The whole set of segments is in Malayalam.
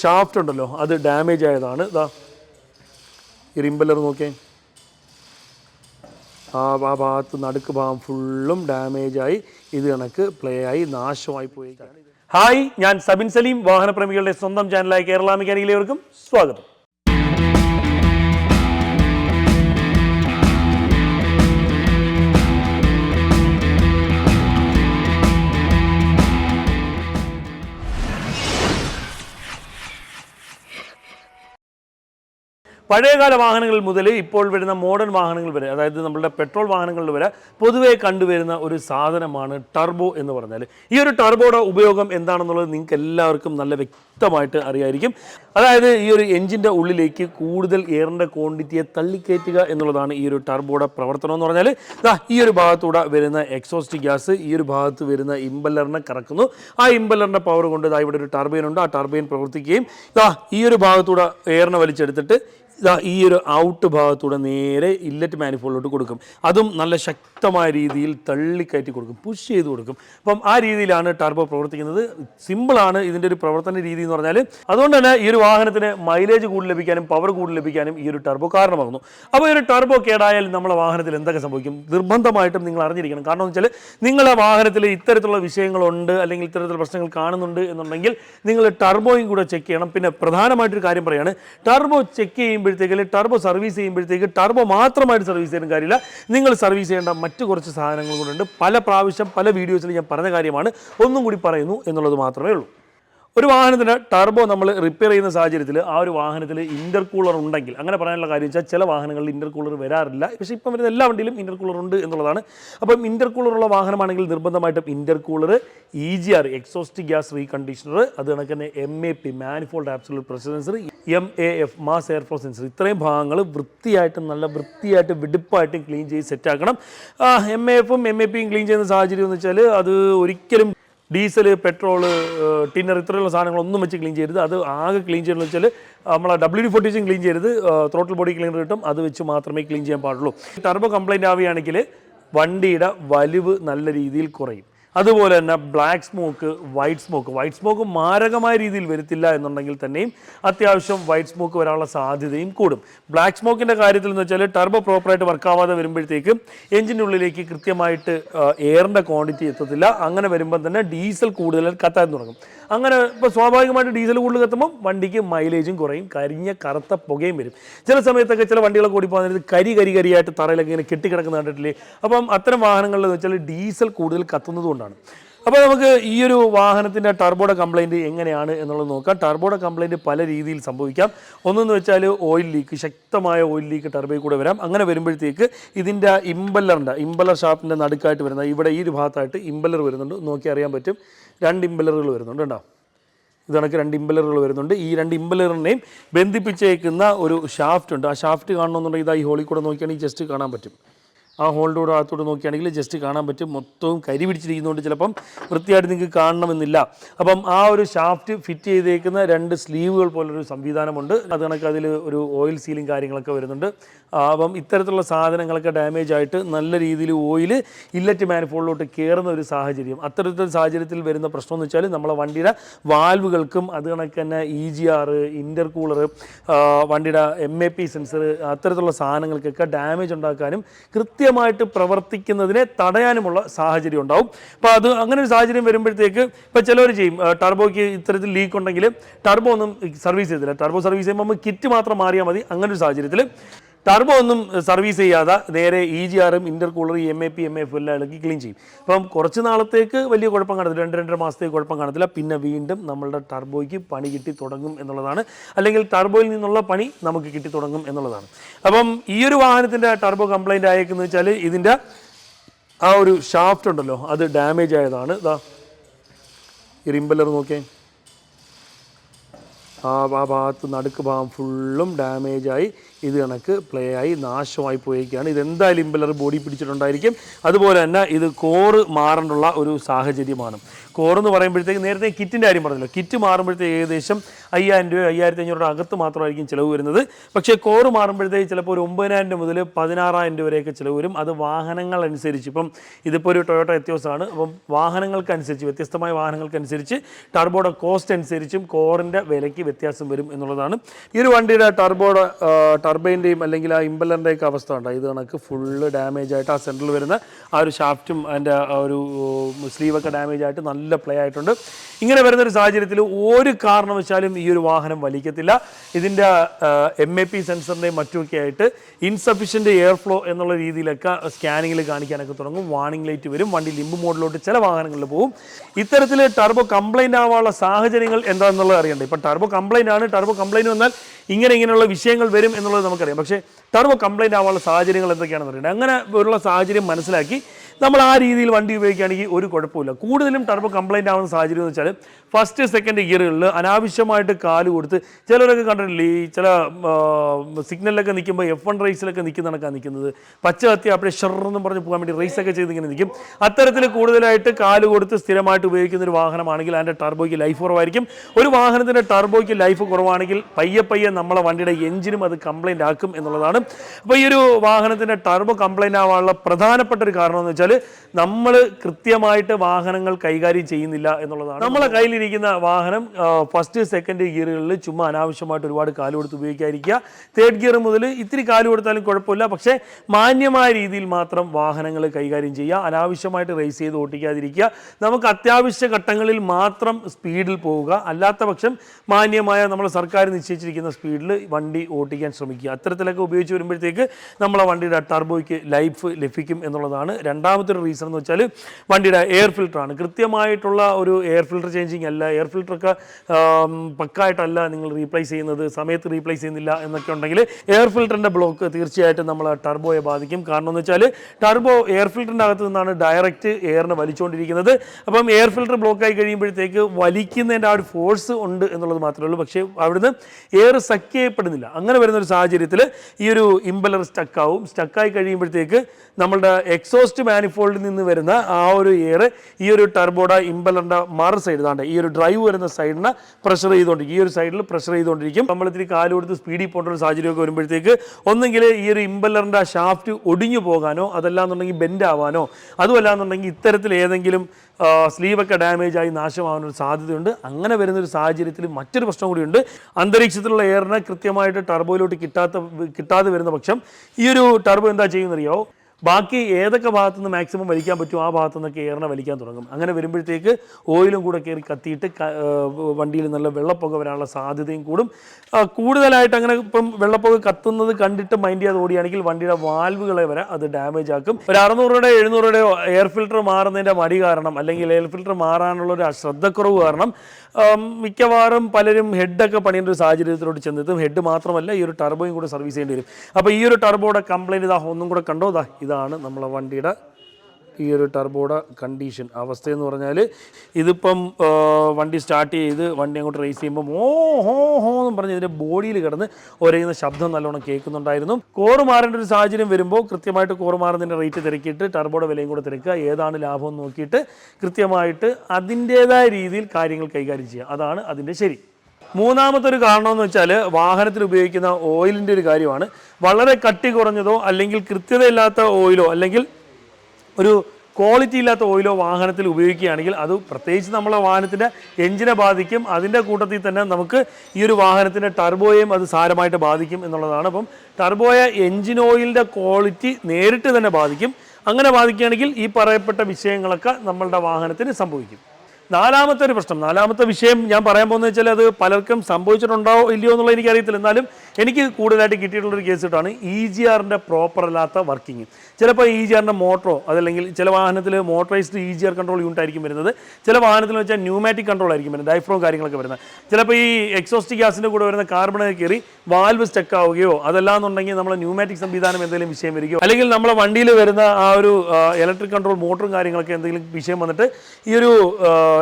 ഷാഫ്റ്റ് ഉണ്ടല്ലോ അത് ഡാമേജ് ആയതാണ്. ഇതാ ഈ നോക്കേ ആ ആ ഭാഗത്ത് നടുക്ക് ഭാഗം ഫുള്ളും ഡാമേജായി ഇത് കണക്ക് പ്ലേ ആയി നാശമായി പോയി ഹായ് ഞാൻ സബിൻ സലീം വാഹനപ്രേമികളുടെ സ്വന്തം ചാനലായ കേരള മെക്കാനിക്കിലേവർക്കും സ്വാഗതം. പഴയകാല വാഹനങ്ങൾ മുതൽ ഇപ്പോൾ വരുന്ന മോഡേൺ വാഹനങ്ങൾ വരെ അതായത് നമ്മളുടെ പെട്രോൾ വാഹനങ്ങളിൽ വരെ പൊതുവെ കണ്ടുവരുന്ന ഒരു സാധനമാണ് ടർബോ എന്ന് പറഞ്ഞാൽ ഈ ഒരു ടർബോയുടെ ഉപയോഗം എന്താണെന്നുള്ളത് നിങ്ങൾക്ക് എല്ലാവർക്കും നല്ല വ്യക്തമായിട്ട് അറിയായിരിക്കും. അതായത് ഈ ഒരു എഞ്ചിന്റെ ഉള്ളിലേക്ക് കൂടുതൽ എയറിന്റെ ക്വാണ്ടിറ്റിയെ തള്ളിക്കയറ്റുക എന്നുള്ളതാണ് ഈ ഒരു ടർബോയുടെ പ്രവർത്തനം എന്ന് പറഞ്ഞാൽ ഇതാ ഈ ഒരു ഭാഗത്തൂടെ വരുന്ന എക്സോസ്റ്റ് ഗ്യാസ് ഈ ഒരു ഭാഗത്ത് വരുന്ന ഇമ്പല്ലറിനെ കറക്കുന്നു. ആ ഇമ്പല്ലറിന്റെ പവർ കൊണ്ട് ഇതാ ഇവിടെ ഒരു ടർബൈൻ ഉണ്ട്. ആ ടർബൈൻ പ്രവർത്തിക്കുകയും ഇതാ ഈ ഒരു ഭാഗത്തൂടെ എയറിനെ വലിച്ചെടുത്തിട്ട് ഈ ഒരു ഔട്ട് ഭാഗത്തൂടെ നേരെ ഇല്ലറ്റ് മാനിഫോളിലോട്ട് കൊടുക്കും. അതും നല്ല ശക്തമായ രീതിയിൽ തള്ളിക്കയറ്റി കൊടുക്കും. പുഷ് ചെയ്ത് കൊടുക്കും. അപ്പം ആ രീതിയിലാണ് ടർബോ പ്രവർത്തിക്കുന്നത്. സിമ്പിളാണ് ഇതിന്റെ ഒരു പ്രവർത്തന രീതി എന്ന് പറഞ്ഞാൽ അതുകൊണ്ട് തന്നെ ഈ ഒരു വാഹനത്തിന് മൈലേജ് കൂടുതൽ ലഭിക്കാനും പവർ കൂടുതൽ ലഭിക്കാനും ഈ ഒരു ടർബോ കാരണമാകുന്നു. അപ്പോൾ ഈ ഒരു ടർബോ കേടായാൽ നമ്മളെ വാഹനത്തിൽ എന്തൊക്കെ സംഭവിക്കും? നിർബന്ധമായിട്ടും നിങ്ങൾ അറിഞ്ഞിരിക്കണം. കാരണം എന്ന് വെച്ചാൽ നിങ്ങളെ വാഹനത്തിൽ ഇത്തരത്തിലുള്ള വിഷയങ്ങളുണ്ട് അല്ലെങ്കിൽ ഇത്തരത്തിലുള്ള പ്രശ്നങ്ങൾ കാണുന്നുണ്ട് എന്നുണ്ടെങ്കിൽ നിങ്ങൾ ടർബോയും കൂടെ ചെക്ക് ചെയ്യണം. പിന്നെ പ്രധാനമായിട്ടൊരു കാര്യം പറയുകയാണ് ടർബോ ചെക്ക് ചെയ്യുമ്പോഴത്തേക്ക് ടർബോ സർവീസ് ചെയ്യുമ്പോഴത്തേക്ക് ടർബോ മാത്രമായിട്ട് സർവീസ് ചെയ്യാൻ കാര്യമില്ല. നിങ്ങൾ സർവീസ് ചെയ്യേണ്ട മറ്റു കുറച്ച് സാധനങ്ങൾ കൂടെ പല പ്രാവശ്യം പല വീഡിയോസിൽ ഞാൻ പറഞ്ഞ കാര്യമാണ്. ഒന്നും കൂടി പറയുന്നു എന്നുള്ളത് മാത്രമേ ഉള്ളൂ. ഒരു വാഹനത്തിന് ടർബോ നമ്മൾ റിപ്പയർ ചെയ്യുന്ന സാഹചര്യത്തിൽ ആ ഒരു വാഹനത്തിൽ ഇന്റർകൂളർ ഉണ്ടെങ്കിൽ അങ്ങനെ പറയാനുള്ള കാര്യം വെച്ചാൽ ചില വാഹനങ്ങളിൽ ഇന്റർകൂളർ വരാറില്ല. പക്ഷേ ഇപ്പം വരുന്ന എല്ലാ വണ്ടിയിലും ഇന്റർകൂളർ ഉണ്ട് എന്നുള്ളതാണ്. അപ്പം ഇന്റർകൂളർ ഉള്ള വാഹനമാണെങ്കിൽ നിർബന്ധമായിട്ടും intercooler E G R exhaust gas reconditioner അത് കണക്ക് തന്നെ M A P manifold absolute pressure sensor M A F mass airflow sensor ഇത്രയും ഭാഗങ്ങൾ വൃത്തിയായിട്ടും നല്ല വൃത്തിയായിട്ട് വെടുപ്പായിട്ടും ക്ലീൻ ചെയ്ത് സെറ്റാക്കണം എം എ എഫും എം എ പിയും ക്ലീൻ ചെയ്യുന്ന സാഹചര്യം എന്ന് വെച്ചാൽ അത് ഒരിക്കലും ഡീസൽ പെട്രോൾ ടിന്നർ ഇത്രയുള്ള സാധനങ്ങളൊന്നും വെച്ച് ക്ലീൻ ചെയ്യരുത്. അത് ആകെ ക്ലീൻ ചെയ്യണമെന്ന് വെച്ചാൽ നമ്മളെ ഡബ്ല്യു ഡി ക്ലീൻ ചെയ്യരുത്. ത്രോട്ടിൽ ബോഡി ക്ലീനർ കിട്ടും. അത് വെച്ച് മാത്രമേ ക്ലീൻ ചെയ്യാൻ പാടുള്ളൂ. ടർബോ കംപ്ലൈന്റ് ആവുകയാണെങ്കിൽ വണ്ടിയുടെ വലിവ് നല്ല രീതിയിൽ കുറയും. അതുപോലെ തന്നെ black smoke white smoke white smoke മാരകമായ രീതിയിൽ വരുത്തില്ല എന്നുണ്ടെങ്കിൽ തന്നെയും അത്യാവശ്യം വൈറ്റ് സ്മോക്ക് വരാനുള്ള സാധ്യതയും കൂടും. ബ്ലാക്ക് സ്മോക്കിന്റെ കാര്യത്തിൽ എന്ന് വെച്ചാൽ ടർബോ പ്രോപ്പറായിട്ട് വർക്കാവാതെ വരുമ്പോഴത്തേക്കും എഞ്ചിന്റെ ഉള്ളിലേക്ക് കൃത്യമായിട്ട് എയറിന്റെ ക്വാണ്ടിറ്റി എത്തത്തില്ല. അങ്ങനെ വരുമ്പോൾ തന്നെ ഡീസൽ കൂടുതൽ കത്താൻ തുടങ്ങും. അങ്ങനെ ഇപ്പോൾ സ്വാഭാവികമായിട്ട് ഡീസൽ കൂടുതൽ കത്തുമ്പോൾ വണ്ടിക്ക് മൈലേജും കുറയും. കരിഞ്ഞ കറുത്ത പുകയും വരും. ചില സമയത്തൊക്കെ ചില വണ്ടികളൊക്കെ ഓടിപ്പോകുന്ന കരി കരി കരിയായിട്ട് തറയിലൊക്കെ ഇങ്ങനെ കെട്ടിക്കിടക്കുന്ന കണ്ടിട്ടില്ലേ? അപ്പം അത്തരം വാഹനങ്ങളിൽ എന്ന് വെച്ചാൽ ഡീസൽ കൂടുതൽ കത്തുന്നത് കൊണ്ടാണ് അപ്പോൾ നമുക്ക് ഈ ഒരു വാഹനത്തിന്റെ ടർബോയുടെ കംപ്ലൈന്റ് എങ്ങനെയാണ് എന്നുള്ളത് നോക്കാം. ടർബോയുടെ കംപ്ലൈന്റ് പല രീതിയിൽ സംഭവിക്കാം. ഒന്നെന്ന് വെച്ചാൽ ഓയിൽ ലീക്ക് ശക്തമായ ഓയിൽ ലീക്ക് ടർബോയിൽ കൂടെ വരാം. അങ്ങനെ വരുമ്പോഴത്തേക്ക് ഇതിന്റെ ഇമ്പല്ലറിന്റെ ഇമ്പല്ലർ ഷാഫ്റ്റിന്റെ നടുക്കായിട്ട് വരുന്ന ഇവിടെ ഈ ഒരു ഭാഗത്തായിട്ട് ഇമ്പല്ലർ വരുന്നുണ്ട്. നോക്കി അറിയാൻ പറ്റും. രണ്ട് ഇമ്പല്ലറുകൾ വരുന്നുണ്ട് കേട്ടോ ഇത് കണക്ക് രണ്ട് ഇമ്പലറുകൾ വരുന്നുണ്ട്. ഈ രണ്ട് ഇമ്പലറിനെയും ബന്ധിപ്പിച്ചേക്കുന്ന ഒരു ഷാഫ്റ്റ് ഉണ്ട്. ആ ഷാഫ്റ്റ് കാണണമെന്നുണ്ടെങ്കിൽ ഇതാ ഈ ഹോളി കൂടെ നോക്കിയാണെങ്കിൽ ജസ്റ്റ് കാണാൻ പറ്റും. ആ ഹോളിന്റെ കൂടെ അകത്തോട്ട് നോക്കുകയാണെങ്കിൽ ജസ്റ്റ് കാണാൻ പറ്റും. മൊത്തവും കരി പിടിച്ചിരിക്കുന്നതുകൊണ്ട് ചിലപ്പം വൃത്തിയായിട്ട് നിങ്ങൾക്ക് കാണണമെന്നില്ല. അപ്പം ആ ഒരു ഷാഫ്റ്റ് ഫിറ്റ് ചെയ്തേക്കുന്ന രണ്ട് സ്ലീവുകൾ പോലൊരു സംവിധാനമുണ്ട്. അത് കണക്ക് അതിൽ ഒരു ഓയിൽ സീലിംഗ് കാര്യങ്ങളൊക്കെ വരുന്നുണ്ട്. അപ്പം ഇത്തരത്തിലുള്ള സാധനങ്ങളൊക്കെ ഡാമേജ് ആയിട്ട് നല്ല രീതിയിൽ ഓയിൽ ഇല്ലറ്റ് മാനിഫോളിലോട്ട് കയറുന്ന ഒരു സാഹചര്യം. അത്തരത്തിൽ സാഹചര്യത്തിൽ വരുന്ന പ്രശ്നം എന്ന് വെച്ചാൽ നമ്മളെ വണ്ടിയുടെ വാൽവുകൾക്കും അത് കണക്ക് തന്നെ E G R intercooler വണ്ടിയുടെ എം എ പി സെൻസർ അത്തരത്തിലുള്ള സാധനങ്ങൾക്കൊക്കെ ഡാമേജ് ഉണ്ടാക്കാനും കൃത്യമായിട്ട് പ്രവർത്തിക്കുന്നതിനെ തടയാനുമുള്ള സാഹചര്യം ഉണ്ടാവും. അപ്പോൾ അത് അങ്ങനെ ഒരു സാഹചര്യം വരുമ്പോഴത്തേക്ക് ഇപ്പോൾ ചിലവർ ചെയ്യും ടർബോയ്ക്ക് ഇത്തരത്തിൽ ലീക്ക് ഉണ്ടെങ്കിൽ ടർബോ ഒന്നും സർവീസ് ചെയ്തില്ല ടർബോ സർവീസ് ചെയ്യുമ്പോൾ നമ്മൾ കിറ്റ് മാത്രം മാറിയാൽ മതി. അങ്ങനെ ഒരു സാഹചര്യത്തിൽ ടർബോ ഒന്നും സർവീസ് ചെയ്യാതെ നേരെ ഇ ജി ആറും intercooler M A P M F എല്ലാം ഇളക്കി ക്ലീൻ ചെയ്യും. അപ്പം കുറച്ച് നാളത്തേക്ക് വലിയ കുഴപ്പം കാണത്തില്ല. രണ്ട് രണ്ടര മാസത്തേക്ക് കുഴപ്പം കാണത്തില്ല. പിന്നെ വീണ്ടും നമ്മളുടെ ടർബോയ്ക്ക് പണി കിട്ടി തുടങ്ങും എന്നുള്ളതാണ്. അല്ലെങ്കിൽ ടർബോയിൽ നിന്നുള്ള പണി നമുക്ക് കിട്ടി തുടങ്ങും എന്നുള്ളതാണ്. അപ്പം ഈ ഒരു വാഹനത്തിന്റെ ടർബോ കംപ്ലൈന്റ് ആയേക്കെന്ന് വെച്ചാൽ ഇതിന്റെ ആ ഒരു ഷാഫ്റ്റ് ഉണ്ടല്ലോ അത് ഡാമേജ് ആയതാണ്. ഇതാ ഈ റിംബലർ ആ ആ ഭാഗത്ത് നടുക്ക് ഭാഗം ഫുള്ളും ഡാമേജായി ഇത് കണക്ക് പ്ലേ ആയി നാശമായി പോയിരിക്കുകയാണ്. ഇതെന്തായാലും ഇമ്പലർ ബോഡി പിടിച്ചിട്ടുണ്ടായിരിക്കും. അതുപോലെ തന്നെ ഇത് കോറ് മാറേണ്ടുള്ള ഒരു സാഹചര്യമാണ്. കോറെന്ന് പറയുമ്പോഴത്തേക്ക് നേരത്തെ കിറ്റിന്റെ കാര്യം പറഞ്ഞല്ലോ. കിറ്റ് മാറുമ്പോഴത്തേക്ക് ഏകദേശം അയ്യായിരം രൂപ അയ്യായിരത്തി അഞ്ഞൂറ് അകത്ത് മാത്രമായിരിക്കും ചിലവ് വരുന്നത്. പക്ഷേ കോറ് മാറുമ്പോഴത്തേക്ക് ചിലപ്പോൾ ഒരു ഒമ്പതിനായിരം രൂപ മുതൽ പതിനാറായിരം രൂപ വരെയൊക്കെ ചിലവ് വരും. അത് വാഹനങ്ങൾ അനുസരിച്ച് ഇപ്പം ഇതിപ്പോൾ ഒരു ടൊയോട്ട എത്തിയോസാണ് അപ്പം വാഹനങ്ങൾക്കനുസരിച്ച് വ്യത്യസ്തമായ വാഹനങ്ങൾക്കനുസരിച്ച് ടർബോയുടെ കോസ്റ്റ് അനുസരിച്ചും കോറിന്റെ വിലയ്ക്ക് വ്യത്യാസം വരും എന്നുള്ളതാണ്. ഈ ഒരു വണ്ടിയുടെ ടർബോയുടെ ടർബൈന്റെയും അല്ലെങ്കിൽ ആ ഇമ്പലറിന്റെയൊക്കെ അവസ്ഥ ഉണ്ട്. ഇത് കണക്ക് ഫുള്ള് ഡാമേജ് ആയിട്ട് ആ സെന്ററിൽ വരുന്ന ആ ഒരു ഷാഫ്റ്റും അതിന്റെ ഒരു സ്ലീവൊക്കെ ഡാമേജ് ആയിട്ട് നല്ല പ്ലേ ആയിട്ടുണ്ട്. ഇങ്ങനെ വരുന്ന ഒരു സാഹചര്യത്തിൽ ഒരു കാരണവശാലും ഈ ഒരു വാഹനം വലിക്കത്തില്ല. ഇതിന്റെ എം എ പി സെൻസറിന്റെയും മറ്റുമൊക്കെ ആയിട്ട് ഇൻസഫിഷ്യന്റ് എയർ ഫ്ലോ എന്നുള്ള രീതിയിലൊക്കെ സ്കാനിങ്ങിൽ കാണിക്കാനൊക്കെ തുടങ്ങും. വാണിംഗ് ലൈറ്റ് വരും വണ്ടി ലിമ്പ് മോഡിലോട്ട് ചില വാഹനങ്ങളിൽ പോകും. ഇത്തരത്തിൽ ടർബോ കംപ്ലൈന്റ് ആവാനുള്ള സാഹചര്യങ്ങൾ എന്താണെന്നുള്ളത് അറിയണ്ടേ? ഇപ്പം ടർബോ കംപ്ലൈന്റ് ആണ്. ടർബോ കംപ്ലൈന്റ് വന്നാൽ ഇങ്ങനെ ഇങ്ങനെയുള്ള വിഷയങ്ങൾ വരും എന്നുള്ളത് നമുക്കറിയാം. പക്ഷേ ടർബോ കംപ്ലൈന്റ് ആവാനുള്ള സാഹചര്യങ്ങൾ എന്തൊക്കെയാണെന്ന് പറഞ്ഞിട്ടുണ്ട് അങ്ങനെ ഉള്ള സാഹചര്യം മനസ്സിലാക്കി നമ്മൾ ആ രീതിയിൽ വണ്ടി ഉപയോഗിക്കുകയാണെങ്കിൽ ഒരു കുഴപ്പമില്ല. കൂടുതലും ടർബോ കംപ്ലൈന്റ് ആവുന്ന സാഹചര്യം എന്ന് വെച്ചാൽ ഫസ്റ്റ് സെക്കൻഡ് ഗിയറുകളിൽ അനാവശ്യമായിട്ട് കാൽ കൊടുത്ത് ചിലരൊക്കെ കണ്ടിട്ടില്ലേ ഈ ചില സിഗ്നലിലൊക്കെ നിൽക്കുമ്പോൾ എഫ് വൺ റേസിലൊക്കെ നിൽക്കുന്ന കണക്കാണ് നിൽക്കുന്നത് പച്ച കത്തി അവിടെ ഷെറെന്നും പറഞ്ഞ് പോകാൻ വേണ്ടി റേസൊക്കെ ചെയ്ത് ഇങ്ങനെ നിൽക്കും. അത്തരത്തിൽ കൂടുതലായിട്ട് കാൽ കൊടുത്ത് സ്ഥിരമായിട്ട് ഉപയോഗിക്കുന്ന ഒരു വാഹനമാണെങ്കിൽ അതിന്റെ ടർബോയ്ക്ക് ലൈഫ് കുറവായിരിക്കും. ഒരു വാഹനത്തിന്റെ ടർബോയ്ക്ക് ലൈഫ് കുറവാണെങ്കിൽ പയ്യെ പയ്യെ നമ്മളെ വണ്ടിയുടെ എഞ്ചിനും അത് കംപ്ലൈന്റ് ആക്കും എന്നുള്ളതാണ് അപ്പോൾ ഈ ഒരു വാഹനത്തിന്റെ ടർബോ കംപ്ലൈന്റ് ആവാനുള്ള പ്രധാനപ്പെട്ട ഒരു കാരണം എന്ന് വെച്ചാൽ നമ്മൾ കൃത്യമായിട്ട് വാഹനങ്ങൾ കൈകാര്യം ചെയ്യുന്നില്ല എന്നുള്ളതാണ്. നമ്മളെ കയ്യിലിരിക്കുന്ന വാഹനം ഫസ്റ്റ് സെക്കൻഡ് ഗിയറുകളിൽ ചുമ്മാ അനാവശ്യമായിട്ട് ഒരുപാട് കാൽ കൊടുത്ത് ഉപയോഗിക്കാതിരിക്കുക. തേർഡ് ഗിയർ മുതൽ ഇത്തിരി കാൽ കൊടുത്താലും കുഴപ്പമില്ല. പക്ഷേ മാന്യമായ രീതിയിൽ മാത്രം വാഹനങ്ങൾ കൈകാര്യം ചെയ്യുക. അനാവശ്യമായിട്ട് റേസ് ചെയ്ത് ഓട്ടിക്കാതിരിക്കുക. നമുക്ക് അത്യാവശ്യ ഘട്ടങ്ങളിൽ മാത്രം സ്പീഡിൽ പോവുക. അല്ലാത്ത പക്ഷം മാന്യമായ നമ്മൾ സർക്കാർ നിശ്ചയിച്ചിരിക്കുന്ന സ്പീഡിൽ വണ്ടി ഓട്ടിക്കാൻ ശ്രമിക്കുക. അത്തരത്തിലൊക്കെ ഉപയോഗിച്ച് വരുമ്പോഴത്തേക്ക് നമ്മളെ വണ്ടിയുടെ ടർബോയ്ക്ക് ലൈഫ് ലഭിക്കും എന്നുള്ളതാണ് രണ്ടാമത്തെ ഒരു റീസൺ എന്ന് വെച്ചാൽ വണ്ടിയുടെ എയർ ഫിൽറ്ററാണ് കൃത്യമായിട്ടുള്ള ഒരു എയർ ഫിൽറ്റർ ചേഞ്ചിങ് അല്ല. എയർ ഫിൽറ്ററൊക്കെ പക്കായിട്ടല്ല നിങ്ങൾ റീപ്ലേസ് ചെയ്യുന്നത് സമയത്ത് റീപ്ലേസ് ചെയ്യുന്നില്ല എന്നൊക്കെ ഉണ്ടെങ്കിൽ എയർ ഫിൽറ്ററിന്റെ ബ്ലോക്ക് തീർച്ചയായിട്ടും നമ്മൾ ടർബോയെ ബാധിക്കും. കാരണം എന്ന് വെച്ചാൽ ടർബോ എയർ ഫിൽറ്ററിന്റെ അകത്ത് നിന്നാണ് ഡയറക്റ്റ് എയറിനെ വലിച്ചുകൊണ്ടിരിക്കുന്നത്. അപ്പം എയർ ഫിൽറ്റർ ബ്ലോക്ക് ആയി കഴിയുമ്പോഴത്തേക്ക് വലിക്കുന്നതിന്റെ ആ ഒരു ഫോഴ്സ് ഉണ്ട് എന്നുള്ളത് മാത്രമേ ഉള്ളൂ. പക്ഷേ അവിടുന്ന് എയർ സക്ക് അങ്ങനെ വരുന്ന ഒരു സാഹചര്യത്തിൽ ഈ ഒരു ഇമ്പലർ സ്റ്റക്കാവും സ്റ്റക്കായി കഴിയുമ്പോഴത്തേക്ക് നമ്മളുടെ എക്സോസ്റ്റ് മാനിഫോൾഡിൽ നിന്ന് വരുന്ന ആ ഒരു എയർ ഈ ഒരു ടർബോഡ ഇമ്പലറിന്റെ മറു സൈഡ് താണ്ട് ഈ ഒരു ഡ്രൈവ് വരുന്ന സൈഡിന് പ്രഷർ ചെയ്തുകൊണ്ടിരിക്കും. ഈ ഒരു സൈഡിൽ പ്രഷർ ചെയ്തുകൊണ്ടിരിക്കും. നമ്മൾ ഇത്തിരി കാൽ കൊടുത്ത് സ്പീഡിൽ പോകേണ്ട ഒരു സാഹചര്യമൊക്കെ വരുമ്പോഴത്തേക്ക് ഒന്നെങ്കിൽ ഈ ഒരു ഇമ്പലറിന്റെ ഷാഫ്റ്റ് ഒടിഞ്ഞു പോകാനോ അതല്ലാന്നുണ്ടെങ്കിൽ ബെൻഡ് ആവാനോ അതുമല്ലാന്നുണ്ടെങ്കിൽ ഇത്തരത്തിൽ ഏതെങ്കിലും സ്ലീവൊക്കെ ഡാമേജ് ആയി നാശമാവാനൊരു സാധ്യതയുണ്ട്. അങ്ങനെ വരുന്ന ഒരു സാഹചര്യത്തിൽ മറ്റൊരു പ്രശ്നം കൂടിയുണ്ട്. അന്തരീക്ഷത്തിലുള്ള എയറിനെ കൃത്യമായിട്ട് ടർബോയിലോട്ട് കിട്ടാത്ത കിട്ടാതെ വരുന്ന പക്ഷം ഈ ഒരു ടർബോ എന്താ ചെയ്യുന്നറിയോ? ബാക്കി ഏതൊക്കെ ഭാഗത്തു നിന്ന് മാക്സിമം വലിക്കാൻ പറ്റുമോ ആ ഭാഗത്തു നിന്നൊക്കെ എയറിനെ വലിക്കാൻ തുടങ്ങും. അങ്ങനെ വരുമ്പോഴത്തേക്ക് ഓയിലും കൂടെ കയറി കത്തിയിട്ട് വണ്ടിയിൽ നല്ല വെള്ളപ്പൊക്കെ വരാനുള്ള സാധ്യതയും കൂടും. കൂടുതലായിട്ട് അങ്ങനെ ഇപ്പം വെള്ളപ്പൊക്കെ കത്തുന്നത് കണ്ടിട്ട് മൈൻഡ് ചെയ്യാതെ ഓടിയാണെങ്കിൽ വണ്ടിയുടെ വാൽവുകളെ വരെ അത് ഡാമേജ് ആക്കും. ഒരു അറുന്നൂറ് രൂപയുടെ എഴുന്നൂറ് രൂപയോ എയർ ഫിൽറ്റർ മാറുന്നതിന്റെ മടി കാരണം അല്ലെങ്കിൽ എയർ ഫിൽറ്റർ മാറാനുള്ള ഒരു ശ്രദ്ധക്കുറവ് കാരണം മിക്കവാറും പലരും ഹെഡൊക്കെ പണിയേണ്ട ഒരു സാഹചര്യത്തിലോട്ട് ചെന്നെത്തും. ഹെഡ് മാത്രമല്ല ഈ ഒരു ടർബോയും കൂടെ സർവീസ് ചെയ്യേണ്ടി വരും. അപ്പോൾ ഈ ഒരു ടർബോയുടെ കംപ്ലയിന്റ് ഇതാ ഒന്നും കൂടെ കണ്ടോ? ഇതാ. ഇതാണ് നമ്മളെ വണ്ടിയുടെ ഈ ഒരു ടർബോയുടെ കണ്ടീഷൻ. അവസ്ഥയെന്ന് പറഞ്ഞാൽ ഇതിപ്പം വണ്ടി സ്റ്റാർട്ട് ചെയ്ത് വണ്ടി അങ്ങോട്ട് റേസ് ചെയ്യുമ്പോൾ ഓ ഹോ ഹോ എന്ന് പറഞ്ഞ് ഇതിന്റെ ബോഡിയിൽ കിടന്ന് ഒരയുന്ന ശബ്ദം നല്ലോണം കേൾക്കുന്നുണ്ടായിരുന്നു. കോറ് മാറേണ്ട ഒരു സാഹചര്യം വരുമ്പോൾ കൃത്യമായിട്ട് കോറ് മാറുന്നതിന്റെ റേറ്റ് തിരക്കിയിട്ട് ടർബോയുടെ വിലയും കൂടെ തിരക്കുക ഏതാണ് ലാഭം നോക്കിയിട്ട് കൃത്യമായിട്ട് അതിന്റേതായ രീതിയിൽ കാര്യങ്ങൾ കൈകാര്യം ചെയ്യുക. അതാണ് അതിന്റെ ശരി. മൂന്നാമത്തെ ഒരു കാരണമെന്ന് വെച്ചാൽ വാഹനത്തിൽ ഉപയോഗിക്കുന്ന ഓയിലിന്റെ ഒരു കാര്യമാണ്. വളരെ കട്ടി കുറഞ്ഞതോ അല്ലെങ്കിൽ കൃത്യതയില്ലാത്ത ഓയിലോ അല്ലെങ്കിൽ ഒരു ക്വാളിറ്റി ഇല്ലാത്ത ഓയിലോ വാഹനത്തിൽ ഉപയോഗിക്കുകയാണെങ്കിൽ അത് പ്രത്യേകിച്ച് നമ്മളെ വാഹനത്തിന്റെ എഞ്ചിനെ ബാധിക്കും. അതിന്റെ കൂട്ടത്തിൽ തന്നെ നമുക്ക് ഈ ഒരു വാഹനത്തിന്റെ ടർബോയെയും അത് സാരമായിട്ട് ബാധിക്കും എന്നുള്ളതാണ്. അപ്പം ടർബോയ എഞ്ചിൻ ഓയിലിന്റെ ക്വാളിറ്റി നേരിട്ട് തന്നെ ബാധിക്കും. അങ്ങനെ ബാധിക്കുകയാണെങ്കിൽ ഈ പറയപ്പെട്ട വിഷയങ്ങളൊക്കെ നമ്മളുടെ വാഹനത്തിന് സംഭവിക്കും. നാലാമത്തെ ഒരു പ്രശ്നം നാലാമത്തെ വിഷയം ഞാൻ പറയാൻ പോകുന്നത് വെച്ചാൽ അത് പലർക്കും സംഭവിച്ചിട്ടുണ്ടാവോ ഇല്ലയോ എന്നുള്ളത് എനിക്കറിയത്തില്ല. എന്നാലും എനിക്ക് കൂടുതലായിട്ട് കിട്ടിയിട്ടുള്ളൊരു കേസ് ഇട്ടാണ് ഇ ജി ആറിന്റെ പ്രോപ്പർ അല്ലാത്ത വർക്കിംഗ് ചിലപ്പോൾ ഇ ജി ആറിന്റെ മോട്ടറോ അതല്ലെങ്കിൽ ചില വാഹനത്തിൽ motorized E G R control unit ആയിരിക്കും വരുന്നത്. ചില വാഹനത്തിൽ വെച്ചാൽ ന്യൂമാറ്റിക് കൺട്രോൾ ആയിരിക്കും വരുന്നത് ഡൈഫ്രോ കാര്യങ്ങളൊക്കെ വരുന്നത്. ചിലപ്പോൾ ഈ എക്സോസ്റ്റ് ഗ്യാസിന്റെ കൂടെ വരുന്ന കാർബണൊക്കെ കയറി വാൽവ് സ്റ്റക്ക് ആവുകയോ അതല്ലാന്നുണ്ടെങ്കിൽ നമ്മൾ ന്യൂമാറ്റിക് സംവിധാനം എന്തെങ്കിലും വിഷയം വരികയോ അല്ലെങ്കിൽ നമ്മളെ വണ്ടിയിൽ വരുന്ന ആ ഒരു ഇലക്ട്രിക് കൺട്രോൾ മോട്ടറും കാര്യങ്ങളൊക്കെ എന്തെങ്കിലും വിഷയം വന്നിട്ട് ഈ ഒരു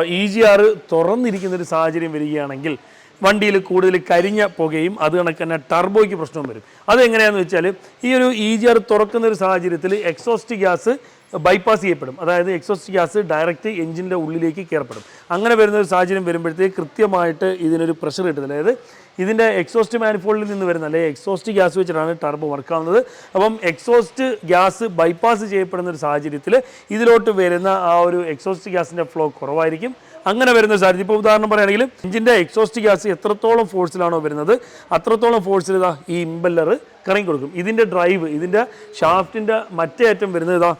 ഇ ജി ആർ തുറന്നിരിക്കുന്ന ഒരു സാഹചര്യം വരികയാണെങ്കിൽ വണ്ടിയിൽ കൂടുതൽ കരിഞ്ഞ പുകയും അത് കണക്ക് തന്നെ ടർബോയ്ക്ക് പ്രശ്നവും വരും. അതെങ്ങനെയാണെന്ന് വെച്ചാൽ ഈ ഒരു ഇ ജി ആർ തുറക്കുന്ന ഒരു സാഹചര്യത്തിൽ എക്സോസ്റ്റ് ഗ്യാസ് ബൈപ്പാസ് ചെയ്യപ്പെടും. അതായത് എക്സോസ്റ്റ് ഗ്യാസ് ഡയറക്റ്റ് എഞ്ചിന്റെ ഉള്ളിലേക്ക് കയറപ്പെടും. അങ്ങനെ വരുന്ന ഒരു സാഹചര്യം വരുമ്പോഴത്തേക്ക് കൃത്യമായിട്ട് ഇതിനൊരു പ്രഷർ കിട്ടുന്നില്ല. അതായത് ഇതിന്റെ എക്സോസ്റ്റ് മാനിഫോൾഡിൽ നിന്ന് വരുന്ന അല്ലെങ്കിൽ എക്സോസ്റ്റ് ഗ്യാസ് വെച്ചിട്ടാണ് ടർബോ വർക്കാവുന്നത് അപ്പം എക്സോസ്റ്റ് ഗ്യാസ് ബൈപ്പാസ് ചെയ്യപ്പെടുന്ന ഒരു സാഹചര്യത്തിൽ ഇതിലോട്ട് വരുന്ന ആ ഒരു എക്സോസ്റ്റ് ഗ്യാസിന്റെ ഫ്ലോ കുറവായിരിക്കും. അങ്ങനെ വരുന്ന സാഹചര്യം. ഇപ്പോൾ ഉദാഹരണം പറയുകയാണെങ്കിൽ എഞ്ചിന്റെ എക്സോസ്റ്റ് ഗ്യാസ് എത്രത്തോളം ഫോഴ്സിലാണോ വരുന്നത് അത്രത്തോളം ഫോഴ്സിൽ ഇതാ ഈ ഇമ്പല്ലർ കറങ്ങി കൊടുക്കും. ഇതിന്റെ ഡ്രൈവ് ഇതിന്റെ ഷാഫ്റ്റിന്റെ മറ്റേ അറ്റം വരുന്നത് ഇതാ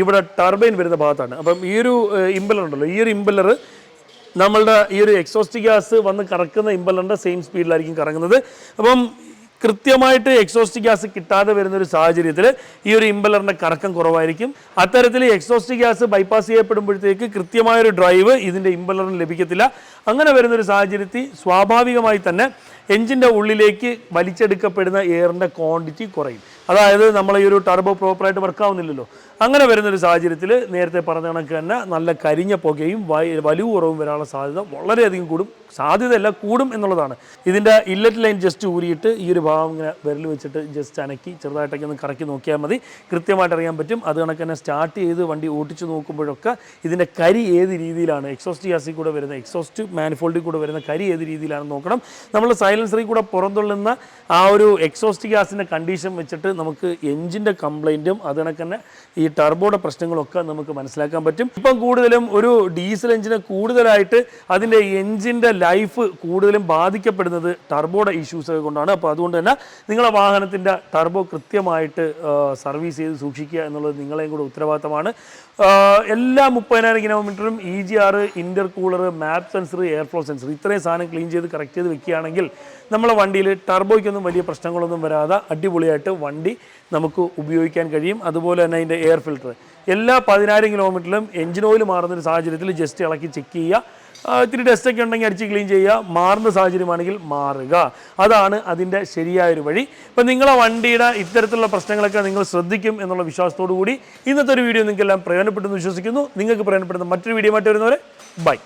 ഇവിടെ ടർബൈൻ വരുന്ന ഭാഗത്താണ്. അപ്പം ഈ ഒരു ഇമ്പല്ലർ ഉണ്ടല്ലോ ഈ ഒരു ഇമ്പല്ലർ നമ്മളുടെ ഈ ഒരു എക്സോസ്റ്റ് ഗ്യാസ് വന്ന് കറക്കുന്ന ഇമ്പലറിന്റെ സെയിം സ്പീഡിലായിരിക്കും കറങ്ങുന്നത്. അപ്പം കൃത്യമായിട്ട് എക്സോസ്റ്റ് ഗ്യാസ് കിട്ടാതെ വരുന്ന ഒരു സാഹചര്യത്തിൽ ഈ ഒരു ഇമ്പലറിന്റെ കറക്കം കുറവായിരിക്കും. അത്തരത്തിൽ എക്സോസ്റ്റ് ഗ്യാസ് ബൈപ്പാസ് ചെയ്യപ്പെടുമ്പോഴത്തേക്ക് കൃത്യമായൊരു ഡ്രൈവ് ഇതിന്റെ ഇമ്പലറിന് ലഭിക്കത്തില്ല. അങ്ങനെ വരുന്ന ഒരു സാഹചര്യത്തിൽ സ്വാഭാവികമായി തന്നെ എഞ്ചിന്റെ ഉള്ളിലേക്ക് വലിച്ചെടുക്കപ്പെടുന്ന എയറിന്റെ ക്വാണ്ടിറ്റി കുറയും. അതായത് നമ്മൾ ഈ ഒരു ടർബോ പ്രോപ്പറായിട്ട് വർക്ക് ആവുന്നില്ലല്ലോ. അങ്ങനെ വരുന്നൊരു സാഹചര്യത്തിൽ നേരത്തെ പറഞ്ഞ കണക്ക് തന്നെ നല്ല കരിഞ്ഞ പുകയും വലിയ കുറവും വരാനുള്ള സാധ്യത വളരെയധികം കൂടും. സാധ്യതയല്ല കൂടും എന്നുള്ളതാണ്. ഇതിന്റെ ഇല്ലറ്റ് ലൈൻ ജസ്റ്റ് ഊരിയിട്ട് ഈ ഒരു ഭാഗം ഇങ്ങനെ വിരൽ വെച്ചിട്ട് ജസ്റ്റ് അനക്കി ചെറുതായിട്ടൊക്കെ ഒന്ന് കറക്കി നോക്കിയാൽ മതി. കൃത്യമായിട്ട് അറിയാൻ പറ്റും. അത് കണക്ക് തന്നെ സ്റ്റാർട്ട് ചെയ്ത് വണ്ടി ഓടിച്ചു നോക്കുമ്പോഴൊക്കെ ഇതിന്റെ കരി ഏത് രീതിയിലാണ്? എക്സോസ്റ്റ് ഗ്യാസിൽ കൂടെ വരുന്ന എക്സോസ്റ്റ് മാനിഫോൾഡിൽ കൂടെ വരുന്ന കരി ഏത് രീതിയിലാണെന്ന് നോക്കണം. നമ്മൾ സൈലൻസറിൽ കൂടെ പുറന്തള്ളുന്ന ആ ഒരു എക്സോസ്റ്റ് ഗ്യാസിന്റെ കണ്ടീഷൻ വെച്ചിട്ട് നമുക്ക് എഞ്ചിന്റെ കംപ്ലൈന്റും അത് കണക്ക് തന്നെ ഈ ടർബോയുടെ പ്രശ്നങ്ങളൊക്കെ നമുക്ക് മനസ്സിലാക്കാൻ പറ്റും. ഇപ്പം കൂടുതലും ഒരു ഡീസൽ എഞ്ചിനെ കൂടുതലായിട്ട് അതിന്റെ എഞ്ചിന്റെ ലൈഫ് കൂടുതലും ബാധിക്കപ്പെടുന്നത് ടർബോയുടെ ഇഷ്യൂസ് കൊണ്ടാണ്. അപ്പോൾ അതുകൊണ്ട് തന്നെ നിങ്ങളുടെ വാഹനത്തിന്റെ ടർബോ കൃത്യമായിട്ട് സർവീസ് ചെയ്ത് സൂക്ഷിക്കുക എന്നുള്ളത് നിങ്ങളെയും കൂടെ ഉത്തരവാദിത്തമാണ്. എല്ലാ മുപ്പതിനായിരം കിലോമീറ്ററും E G R intercooler map sensor air flow sensor ഇത്രയും സാധനം ക്ലീൻ ചെയ്ത് കറക്റ്റ് ചെയ്ത് വെക്കുകയാണെങ്കിൽ നമ്മളെ വണ്ടിയിൽ ടർബോയ്ക്കൊന്നും വലിയ പ്രശ്നങ്ങളൊന്നും വരാതെ അടിപൊളിയായിട്ട് വണ്ടി നമുക്ക് ഉപയോഗിക്കാൻ കഴിയും. അതുപോലെ തന്നെ അതിന്റെ എയർ ഫിൽട്ടർ എല്ലാ പതിനായിരം കിലോമീറ്ററിലും എഞ്ചിൻ ഓയിൽ മാറുന്ന ഒരു സാഹചര്യത്തിൽ ജസ്റ്റ് ഇളക്കി ചെക്ക് ചെയ്യുക. ഇത്തിരി ഡസ്റ്റൊക്കെ ഉണ്ടെങ്കിൽ അടിച്ച് ക്ലീൻ ചെയ്യുക. മാറുന്ന സാഹചര്യമാണെങ്കിൽ മാറുക. അതാണ് അതിന്റെ ശരിയായൊരു വഴി. ഇപ്പം നിങ്ങളെ വണ്ടിയുടെ ഇത്തരത്തിലുള്ള പ്രശ്നങ്ങളൊക്കെ നിങ്ങൾ ശ്രദ്ധിക്കും എന്നുള്ള വിശ്വാസത്തോടു കൂടി ഇന്നത്തെ ഒരു വീഡിയോ നിങ്ങൾക്കെല്ലാം പ്രയോജനപ്പെട്ടെന്ന് വിശ്വസിക്കുന്നു. നിങ്ങൾക്ക് പ്രയോജനപ്പെടുന്ന മറ്റൊരു വീഡിയോ ആയിട്ട് വരുന്നവരെ ബൈ